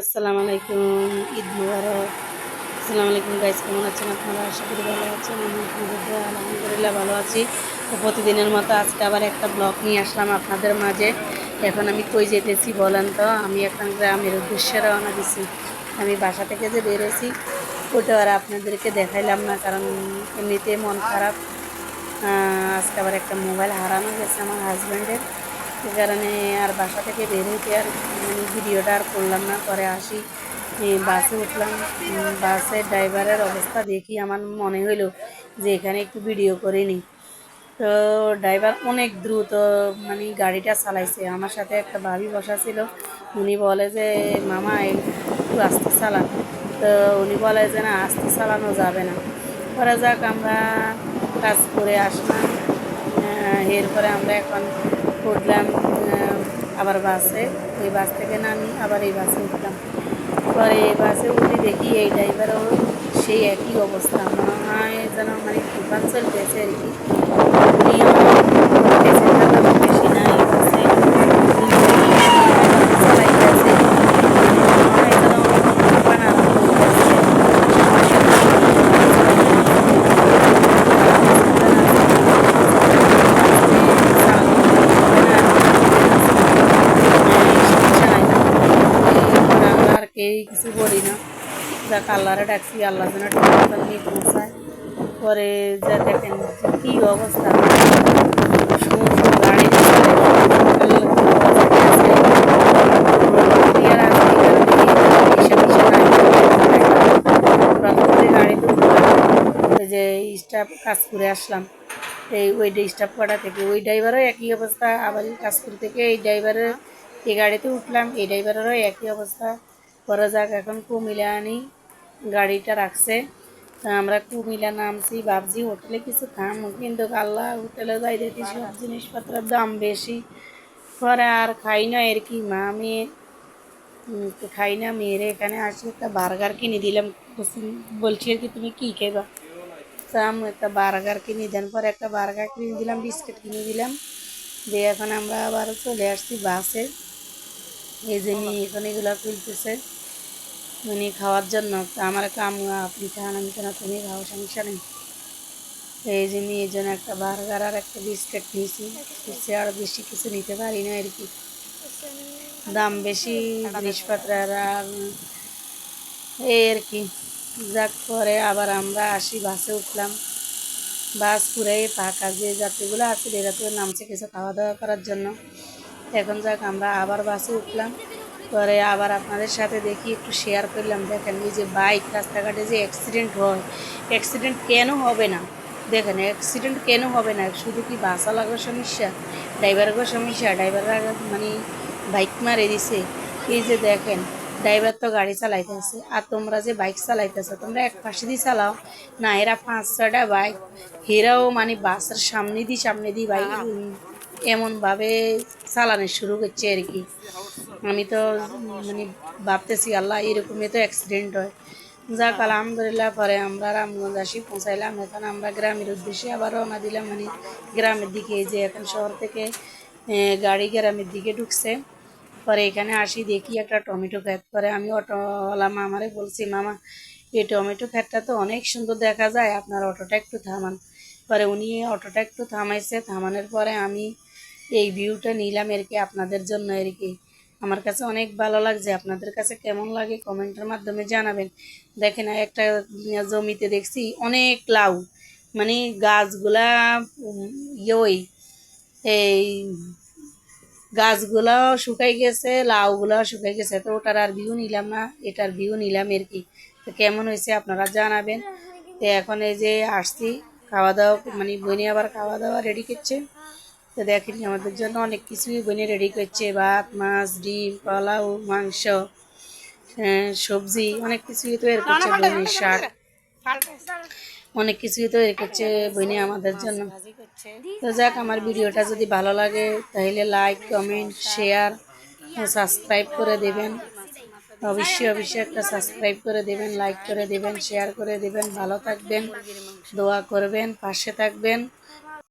আসসালামু আলাইকুম, ঈদ মুবারক। আসসালামু আলাইকুম গাইস কেমন আছেন আপনারা? আশা করি ভালো আছেন আলহামদুলিল্লাহ ভালো আছি। তো প্রতিদিনের মতো আজকে আবার একটা ব্লগ নিয়ে আসলাম আপনাদের মাঝে। এখন আমি কই যেতেছি বলেন তো? আমি এখন গ্রামের উদ্দেশ্যে রওনা দিছি। আমি বাসা থেকে যে বেরোছি ওটা আর আপনাদেরকে দেখাইলাম না, কারণ এমনিতে মন খারাপ। আজকে আবার একটা মোবাইল হারানো গেছে আমার হাজব্যান্ডের সে কারণে আর বাসা থেকে বের হইতে আর মানে ভিডিওটা আর করলাম না, পরে আসি বাসে উঠলাম বাসের ড্রাইভারের অবস্থা দেখি আমার মনে হইল যে এখানে একটু ভিডিও করে নিই। তো ড্রাইভার অনেক দ্রুত মানে গাড়িটা চালাইছে। আমার সাথে একটা ভাবি বসা ছিল, উনি বলে যে, মামা, একটু আস্তে চালান। তো উনি বলে যে, না, আস্তে চালানো যাবে না। পরে যাক, আমরা কাজ করে আসলাম। এরপরে আমরা এখন আহ, আবার বাসে। ওই বাস থেকে নামি আবার এই বাসে উঠলাম। পরে এই বাসে উঠে দেখি এই ড্রাইভারও সেই একই অবস্থা। মনে হয় যেন মানে তুফান পেয়েছে আর কি উনিও প্যাসেঞ্জার তেমন বেশি নাই বাসে চালাইতেছে মনে হয় যেন তুফান আরম্ভ হইতেছে। কেউ কিছু বলি না। যাক আল্লাহরে ডাকছি আল্লাহ যেন পৌঁছায়। পরে যা দেখেন কি অবস্থা। যে স্টাফ কাজ করে আসলাম। এই ওই স্টাফ কটা থেকে, ওই ড্রাইভারও একই অবস্থা। আবার কাজপুর থেকে এই ড্রাইভারের এই গাড়িতে উঠলাম, এই ড্রাইভারেরও একই অবস্থা। পরে যাক, এখন কুমিলা আনি, গাড়িটা রাখছে। তা আমরা কুমিলা নামছি, ভাবছি হোটেলে কিছু খাম, কিন্তু আল্লাহ হোটেলে যাই দেখি সব জিনিসপত্রের দাম বেশি। পরে আর খাই না, এর কি মা তো খাই না মেয়েরে, এখানে আসি একটা বার্গার কিনে দিলাম। বলছি- আর কি তুমি কী খাইবা তা একটা বার্গার কিনে দেন, পরে একটা বার্গার কিনে দিলাম, বিস্কিট কিনে দিলাম। দিয়ে এখন আমরা আবার চলে আসছি বাসে। এই যে মেয়ে এখন এগুলো খুলতেছে। মানে খাওয়ার জন্য। আমার কাম আপনি খান আমি কেন? তুমি খাও তো এই যে মেয়ের জন্য একটা বার্গার আর একটা বিস্কিট নিয়েছি। কিছু আর বেশি কিছু নিতে পারি না আর কি। দাম বেশি জিনিসপত্রের আর এই আর কি। যাক, পরে আবার আমরা আসি বাসে উঠলাম। বাস পুরাই ফাঁকা যে যাত্রীগুলো আছে, এরা তো নামছে কিছু খাওয়া দাওয়া করার জন্য। এখন যাক, আমরা আবার বাসে উঠলাম। পরে আবার আপনাদের সাথে দেখি একটু শেয়ার করলাম। দেখেন এই যে বাইক রাস্তাঘাটে যে অ্যাক্সিডেন্ট হয় অ্যাক্সিডেন্ট কেন হবে না? দেখেন অ্যাক্সিডেন্ট কেন হবে না? শুধু কি বাসা লাগার সমস্যা? ড্রাইভারেরও সমস্যা? ড্রাইভাররা মানে বাইক মারে দিছে। এই যে দেখেন ড্রাইভার তো গাড়ি চালাইতেছে আর তোমরা যে বাইক চালাইতেছো তোমরা এক পাশে দিয়ে চালাও। না এরা পাঁচ ছটা বাইক এরাও মানে বাসের সামনে দিয়ে সামনে দিয়ে বাইক এমনভাবে চালানো শুরু করছে আর কি। আমি তো মানে ভাবতেছি, আল্লাহ এরকমই তো অ্যাক্সিডেন্ট হয়। যাক, আলহামদুলিল্লাহ, পরে আমরা রামগঞ্জ আসি, পৌঁছাইলাম। এখন আমরা গ্রামের উদ্দেশ্যে আবার রওনা দিলাম মানে গ্রামের দিকে যে এখন শহর থেকে গাড়ি গ্রামের দিকে ঢুকছে। পরে এখানে আসি, দেখি একটা টমেটো ক্ষেত। পরে আমি অটোওয়ালা মামারে বলছি, মামা, এই টমেটো ক্ষেতটা তো অনেক সুন্দর দেখা যায়, আপনার অটোটা একটু থামান। পরে উনি অটোটা একটু থামাইছে, থামানোর পরে আমি এই ভিউটা নিলাম আর কি, আপনাদের জন্য আর কি। আমার কাছে অনেক ভালো লাগছে। আপনাদের কাছে কেমন লাগে কমেন্টের মাধ্যমে জানাবেন। দেখেন, একটা জমিতে দেখছি অনেক লাউ। মানে গাছগুলা ইয়ে এই গাছগুলাও শুকাই গেছে, লাউগুলাও শুকাই গেছে। তো ওটার আর ভিউ নিলাম না, এটার ভিউ নিলাম আর কি। তো কেমন হয়েছে আপনারা জানাবেন। তো এখন এই যে আসছি, খাওয়া দাওয়া মানে বইনে আবার খাওয়া দাওয়া রেডি করছে। তো দেখেন আমাদের জন্য অনেক কিছুই বনে রেডি করছে। ভাত মাছ ডিম পোলাও মাংস হ্যাঁ, সবজি অনেক কিছুই তৈরি করছে বইনের শাক। অনেক কিছুই তৈরি করছে বইনে আমাদের জন্য। তো যাক আমার ভিডিওটা যদি ভালো লাগে তাহলে লাইক কমেন্ট শেয়ার সাবস্ক্রাইব করে দেবেন। অবশ্যই অবশ্যই একটা সাবস্ক্রাইব করে দেবেন লাইক করে দেবেন শেয়ার করে দেবেন। ভালো থাকবেন দোয়া করবেন পাশে থাকবেন।